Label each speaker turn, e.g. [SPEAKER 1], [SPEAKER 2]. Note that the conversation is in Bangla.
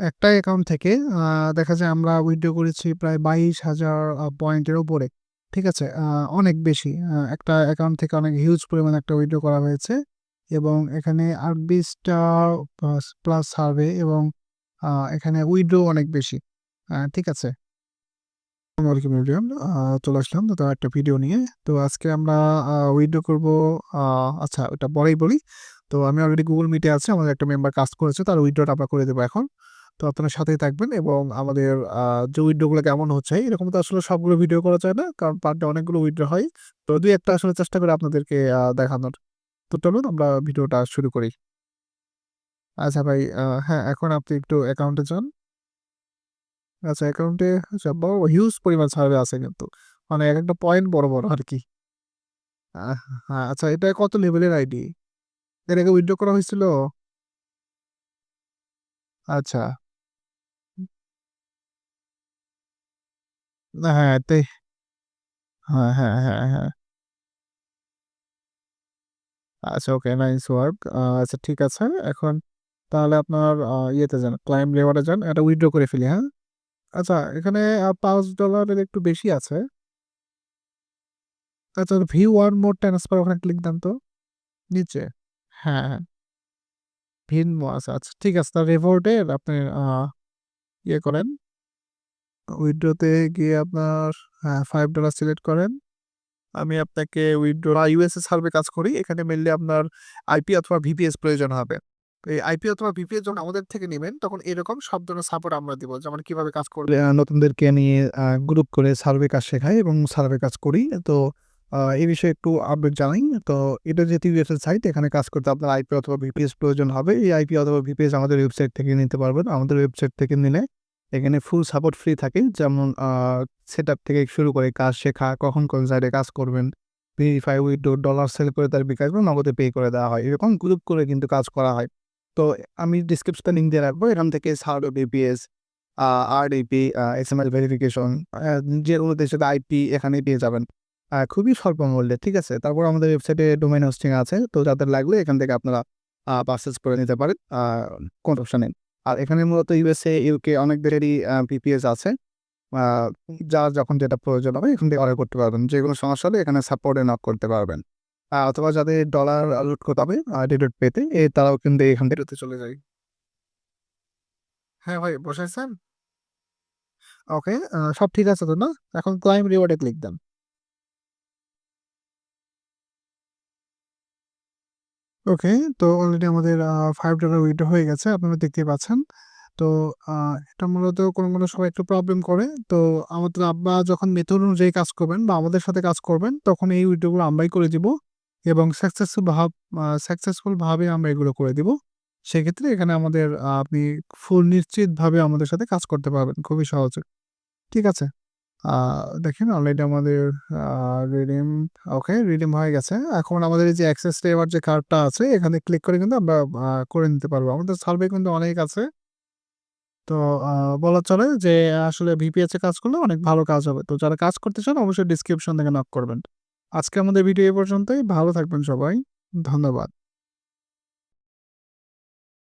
[SPEAKER 1] একটা অ্যাকাউন্ট থেকে দেখা যায় আমরা উইথড্র করেছি প্রায় বাইশ হাজার পয়েন্টের উপরে। ঠিক আছে? অনেক বেশি। একটা অ্যাকাউন্ট থেকে অনেক হিউজ পরিমাণে একটা উইথড্র করা হয়েছে এবং এখানে ৮-২০ প্লাস সার্ভে এবং এখানে উইথড্র অনেক বেশি। ঠিক আছে? চলে আসলাম নতুন একটা ভিডিও নিয়ে। তো আজকে আমরা, আ উইথড্র করব আচ্ছা ওটা পরেই বলি। তো আমি অলরেডি Meet এ আছি। আমাদের একটা মেম্বার কাজ করেছে। তার উইথড্রটা আমরা করে দেবো এখন। তো আপনারা সাথেই থাকবেন এবং আমাদের যে উইথড্রগুলো কেমন হচ্ছে এরকম তো আসলে সবগুলো ভিডিও করা যায় না। কারণ পার ডে অনেকগুলো উইথড্র হয়। তো ২-১ টা আসলে চেষ্টা করে আপনাদেরকে দেখানোর। তো চলুন আমরা ভিডিওটা শুরু করি। আচ্ছা ভাই হ্যাঁ, এখন আপনি একটু অ্যাকাউন্টে যান। আচ্ছা অ্যাকাউন্টে হিউজ পরিমাণ সার্ভে আছে কিন্তু। মানে এক একটা পয়েন্ট বড়, বড় আর কি হ্যাঁ, আচ্ছা এটা কত লেভেলের আইডি? এর আগে উইথড্র করা হয়েছিল? আচ্ছা। হুম। না হ্যাঁ, তে হ্যাঁ, হ্যাঁ, হ্যাঁ, হ্যাঁ। আচ্ছা ওকে নাইস ওয়ার্ক। আচ্ছা ঠিক আছে। এখন তাহলে আপনার ইয়েতে যান, ক্লাইম এ যান। এটা উইথড্র করে ফেলি, হ্যাঁ? আচ্ছা এখানে $৫ এর একটু বেশি আছে। আচ্ছা ভিউ ওয়ান মোর ট্রান্সফার ওখানে ক্লিক দেন তো। নিচে। হ্যাঁ, হ্যাঁ। ভিন আচ্ছা, আচ্ছা ঠিক আছে। তাহলে এর আপনি ইয়ে করেন। উইথড্র তে গিয়ে আপনার হ্যাঁ, $5 সিলেক্ট করেন। আমি আপনাকে উইথড্র বা ইউএসএ সার্ভে কাজ করি। এখানে মেইনলি আপনার আইপি অথবা ভিপিএস প্রয়োজন হবে। এই আইপি অথবা ভিপিএস যখন আমাদের থেকে নেবেন তখন এরকম সব ধরনের সাপোর্ট আমরা দিব। যেমন কীভাবে কাজ করবে নতুনদেরকে নিয়ে গ্রুপ করে সার্ভে কাজ শেখাই এবং সার্ভে কাজ করি। তো এই বিষয়ে একটু আপডেট জানাই। তো এটা যেহেতু ইউএসএ সাইট এখানে কাজ করতে আপনার আইপি অথবা ভিপিএস প্রয়োজন হবে। এই আইপি অথবা ভিপিএস আমাদের ওয়েবসাইট থেকে নিতে পারবেন। আমাদের ওয়েবসাইট থেকে নিলে এখানে ফুল সাপোর্ট ফ্রি থাকে। যেমন সেট সেটআপ থেকে শুরু করে কাজ শেখা, কখন কোন সাইটে কাজ করবেন, ভেরিফাই উইথড্র, ডলার সেল করে তার বিকাশ বা নগদে পে করে দেওয়া হয়। এরকম গ্রুপ করে কিন্তু কাজ করা হয়। তো আমি ডেসক্রিপশনে লিঙ্ক দিয়ে রাখব। এখান থেকে server VPS, uh RDP, M L verification যে যেগুলো দেশের আইপি এখানেই পেয়ে যাবেন। খুবই স্বল্প মূল্যে, ঠিক আছে? তারপর আমাদের ওয়েবসাইটে ডোমেন হোস্টিং আছে। তো যাদের লাগলে এখান থেকে আপনারা আ পারচেজ করে নিতে পারেন। কোনো নেই। আর এখানে মূলত ইউএসএ, ইউকে অনেক দেশেরই পিপিএস আছে। যার যখন যেটা প্রয়োজন হবে এখান থেকে অর্ডার করতে পারবেন। যে কোনো সমস্যা হলে এখানে সাপোর্টে নক করতে পারবেন। অথবা যাদের ডলার লুট করতে হবে ডিরেক্ট পেতে এ তারাও কিন্তু এখান থেকে চলে যায়। হ্যাঁ ভাই বসাইছেন? ওকে সব ঠিক আছে তো না? এখন ক্লাইম রিওয়ার্ডে ক্লিক দেন। ওকে তো অলরেডি আমাদের আ $5 উইথড্র হয়ে গেছে। আপনারা দেখতেই পাচ্ছেন। তো এটা মূলত কোনো, কোনো সময় একটু প্রবলেম করে। তো আমাদের আব্বা যখন মেথড অনুযায়ী কাজ করবেন বা আমাদের সাথে কাজ করবেন তখন এই উইথড্রগুলো আমরাই করে দিব এবং সাকসেসফুল ভাব আ সাকসেসফুল ভাবে আমরা এগুলো করে দিব। সেক্ষেত্রে এখানে আমাদের আপনি ফুল নিশ্চিতভাবে আমাদের সাথে কাজ করতে পারবেন খুবই সহজে। ঠিক আছে? দেখেন অলরেডি আমাদের রিডিম ওকে রিডিম হয়ে গেছে। এখন আমাদের যে অ্যাক্সেস রিওয়ার্ড যে কার্ডটা আছে, এখানে ক্লিক করে কিন্তু আমরা করে নিতে পারব। আমাদের সার্ভে কিন্তু অনেক আছে। তো বলা চলে যে আসলে ভিপিএস এ কাজ করলে অনেক ভালো কাজ হবে। তো যারা কাজ করতে চান অবশ্যই ডেসক্রিপশন থেকে নক করবেন। আজকে আমাদের ভিডিও এ পর্যন্তই। ভালো থাকবেন সবাই। ধন্যবাদ।